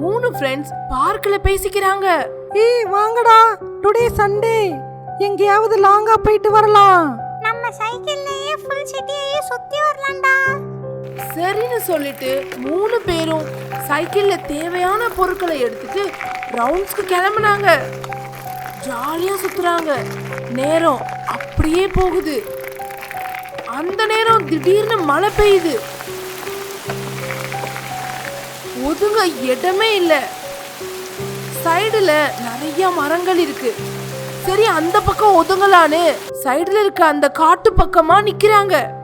மூணு ஃப்ரெண்ட்ஸ் பார்க்ல பேசிக்கிறாங்க. ஏய் வாங்கடா. டுடே சண்டே எங்கேயாவது லாங்கா போயிட்டு வரலாம். நம்ம சைக்கிள்லயே ஃபுல் சிட்டியையே சுத்தி வரலாம்டா. சரின்னு சொல்லிட்டு மூணு பேரும் சைக்கிள்ல தேவையான பொருட்களை எடுத்துட்டு ரவுண்ட்ஸ்க்கு கிளம்புனாங்க. ஜாலியா சுத்துறாங்க. நேரம் அப்படியே போகுது. அந்த நேரம் திடீர்னு மழை பெய்யுது. ஒதுங்க இடமே இல்ல. சைடுல நிறைய மரங்கள் இருக்கு. சரி அந்த பக்கம் ஒதுங்கலான்னு சைடுல இருக்க அந்த காட்டு பக்கமா நிக்கிறாங்க.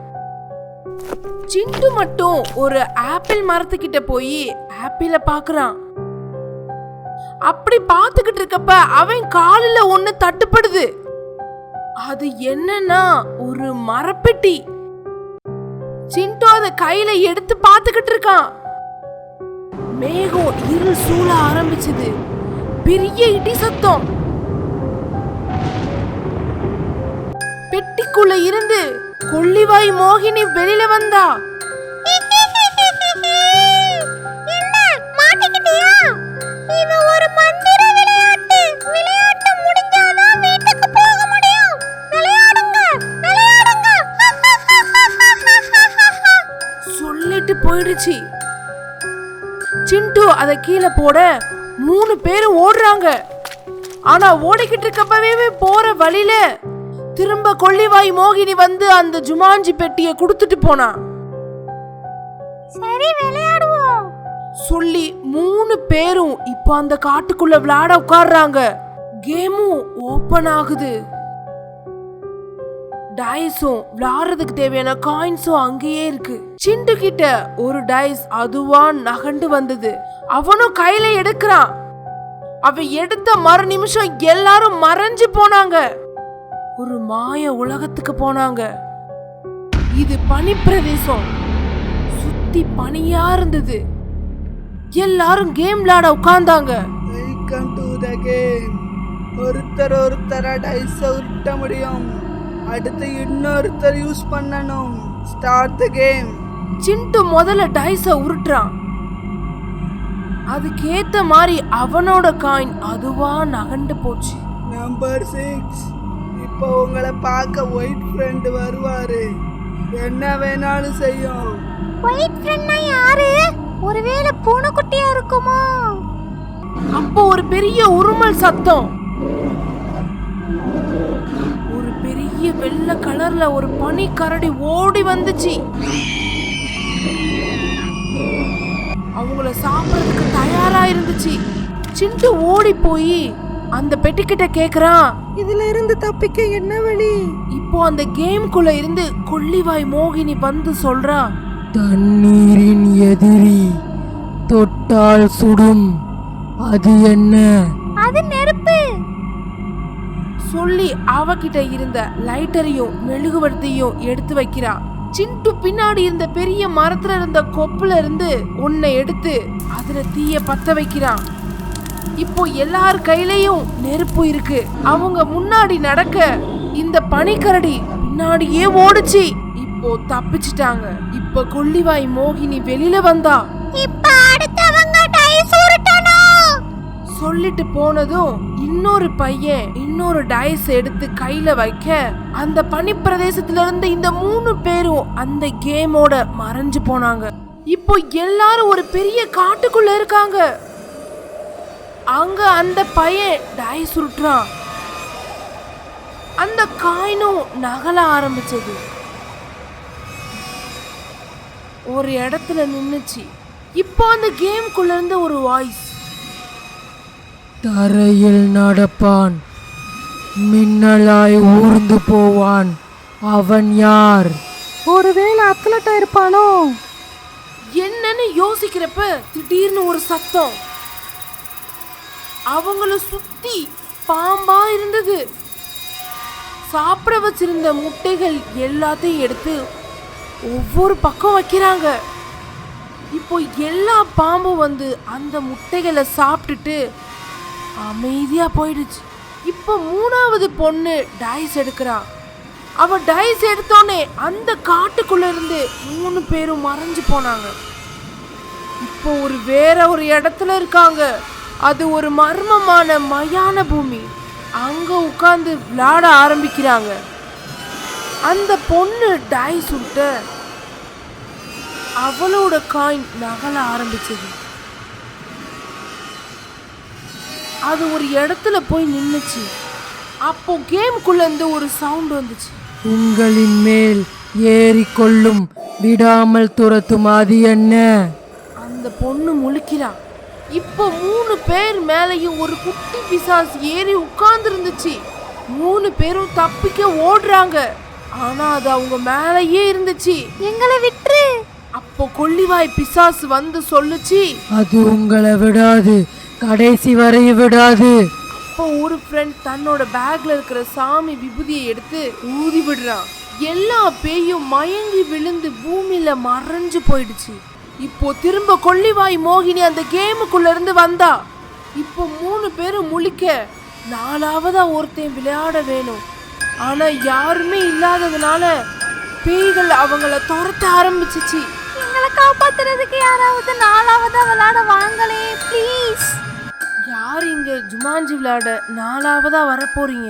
சிண்டு மட்டும் ஒரு ஆப்பிள் மரத்துக்கிட்ட போய் ஆப்பிள பாக்குறான். அப்படி பார்த்துக்கிட்டு இருக்கப்ப அவன் காலில் ஒண்ணு தட்டுப்படுது. அது என்னன்னா ஒரு மரப்பெட்டி. சிண்டு அதை கையில எடுத்து பார்த்துக்கிட்டு இருக்கான். மேகம் இருள் சூழ ஆரம்பிச்சது. பெரிய இடி சத்தம். பெட்டிக்குள்ள இருந்து கொள்ளிவாய் மோகினி வெளியில வந்தா. சொல்லிட்டு போயிடுச்சு. சிண்டு அத கீழே போட மூணு பேரும் ஓடுறாங்க. ஆனா ஓடிக்கிட்டு இருக்கப்பவே போற வழியில திரும்ப கொள்ளிவாய் மோகினி வந்து அந்த ஜுமாஞ்சி பெட்டிய கொடுத்துட்டு போனா. சரி விளையாடுவோம். சொல்லி மூணு பேரும் இப்போ அந்த காட்டுக்குள்ள விளையாட உட்கார்றாங்க. கேமும் ஓபன் ஆகுது. டைஸும் விளாடுறதுக்கு தேவையான காயின்ஸும் அங்கேயே இருக்கு. சிண்டு கிட்ட ஒரு டைஸ் அதுவா நகண்டு வந்தது. அவனும் கையில எடுக்கிறான். அவன் எடுத்த மறு நிமிஷம் எல்லாரும் மறைஞ்சு போனாங்க. ஒரு மாய உலகத்துக்கு போனாங்க. இது பனி பிரதேசம் சுத்தி பனியா இருந்தது. எல்லாரும் கேம் விளையாட உட்கார்ந்தாங்க. வெல்கம் டு த கேம் ஒருத்தர் ஒருத்தர டைஸ உருட்ட முடியும். அடுத்து இன்னொருத்தர் யூஸ் பண்ணணும். ஸ்டார்ட் த கேம் சிண்டு முதல்ல டைஸ உருட்டுறான். அதுக்கேத்த மாதிரி அவனோட காயின் அதுவா நகண்டு போச்சு. நம்பர் சிக்ஸ் இப்போ உங்களை பார்க்க ஒயிட் ஃப்ரெண்டு வருவாரு. என்ன வேணாலும் செய்யும். ஒயிட் ஃப்ரெண்ட்னா யாரு? ஒருவேளை பூனைக்குட்டியா இருக்குமோ? அப்போ ஒரு பெரிய உருமல் சத்தம். பெரிய வெள்ளை கலர்ல ஒரு பனி கரடி ஓடி வந்துச்சு. அவங்கள சாப்பிடறதுக்கு தயாரா இருந்துச்சு. சிண்டு ஓடி போய் அந்த பெட்டிக்கிட்ட கேக்குறான் இதுல இருந்து தப்பிக்க என்ன வழி? இப்போ அந்த கேம்குள்ள இருந்து கொள்ளிவாய் மோகினி வந்து சொல்றா தண்ணீரின் எதிரி தொட்டால் சுடும். அது என்ன? அது சொல்லி அவகிட்ட இருந்த லைட்டரையும் மெழுகுவர்த்தியும் எடுத்து வைக்கிறா. சிண்டு பின்னாடி இருந்த பெரிய மரத்துல இருந்த கொப்புல இருந்து ஒன்னை எடுத்து அதுல தீய பத்த வைக்கிறான் இப்போ எல்லார் கையிலயும் நெருப்பு இருக்கு. அவங்க முன்னாடி நடக்க இந்த பனிக்கரடி பின்னாடியே ஓடுச்சு. இப்போ தப்பிச்சிட்டாங்க. இப்ப கொள்ளிவாய் மோகினி வெளியில வந்தா சொல்லிட்டு போனதும் இன்னொரு பையன் இன்னொரு டைஸ் எடுத்து கையில வைக்க அந்த பனிப்பிரதேசத்துல இருந்து இந்த மூணு பேரும் அந்த கேமோட மறைஞ்சு போனாங்க. இப்போ எல்லாரும் ஒரு பெரிய காட்டுக்குள்ள இருக்காங்க. அங்க அந்த பையன் டைஸ் சுருட்டுறான். அந்த காயினும் நகல ஆரம்பிச்சது. ஒரு இடத்துல நின்னுச்சு. இப்போ அந்த கேம்குள்ள இருந்து ஒரு வாய்ஸ் தரையில் நடப்பான். மின்னலாய் ஊர்ந்து போவான். அவன் யார்? ஒருவேளை அத்லட்டா இருப்பானோ? என்னன்னு யோசிக்கிறப்ப திடீர்னு ஒரு சத்தம். அவங்கள சுத்தி பாம்பா இருந்தது. சாப்பிட வச்சிருந்த முட்டைகள் எல்லாத்தையும் எடுத்து ஒவ்வொரு பக்கம் வைக்கிறாங்க. இப்போ எல்லா பாம்பும் வந்து அந்த முட்டைகளை சாப்பிட்டுட்டு அமைதியாக போயிடுச்சு. இப்போ மூணாவது பொண்ணு டைஸ் எடுக்கிறா. அவள் டைஸ் எடுத்தோன்னே அந்த காட்டுக்குள்ளேருந்து மூணு பேரும் மறைஞ்சு போனாங்க. இப்போ ஒரு வேற ஒரு இடத்துல இருக்காங்க. அது ஒரு மர்மமான மயான பூமி. அங்கே உட்காந்து விளாட ஆரம்பிக்கிறாங்க. அந்த பொண்ணு டைஸ் சுட்ட அவளோட காயின் நகல ஆரம்பிச்சது. அது ஒரு இடத்துல போய் நின்னுச்சு. அப்போ கேமுக்குள்ள இருந்து ஒரு சவுண்ட் வந்துச்சு. உங்களின் மேல் ஏறிக்கொள்ளும் விடாமல் துரத்தும் அது என்ன? அந்த பொண்ணு முழிக்கிறா. இப்போ மூணு பேர் மேலேயும் ஒரு குட்டி பிசாசு ஏறி உட்கார்ந்து இருந்துச்சு மூணு பேரும் தப்பிக்க ஓடுறாங்க. ஆனா அது அவங்க மேலேயே இருந்துச்சு. எங்களை விட்டுரு. அப்போ கொள்ளிவாய் பிசாசு வந்து சொல்லுச்சு. அது உங்களை விடாது. கடைசி வரை விடாது. அப்போ ஒரு ஃப்ரெண்ட் தன்னோட பேக்ல இருக்கிற சாமி விபூதியை எடுத்து ஊதி விடுறான். எல்லா பேயும் மயங்கி விழுந்து பூமியில மறைஞ்சு போயிடுச்சு. இப்போ திரும்ப கொள்ளிவாய் மோகினி அந்த கேமுக்குள்ள இருந்து வந்தா. இப்போ மூணு பேரும் முழிக்க நாலாவதா ஒருத்தன் விளையாட வேணும். ஆனா யாருமே இல்லாததுனால பேய்கள் அவங்கள துரத்த ஆரம்பிச்சிச்சு. எங்களை காப்பாத்துறதுக்கு யாராவது நாலாவதா விளையாட வாங்களே ப்ளீஸ் யார் இங்க ஜுமான்ஜி விளையாட நாலாவதா வரப்போறீங்க?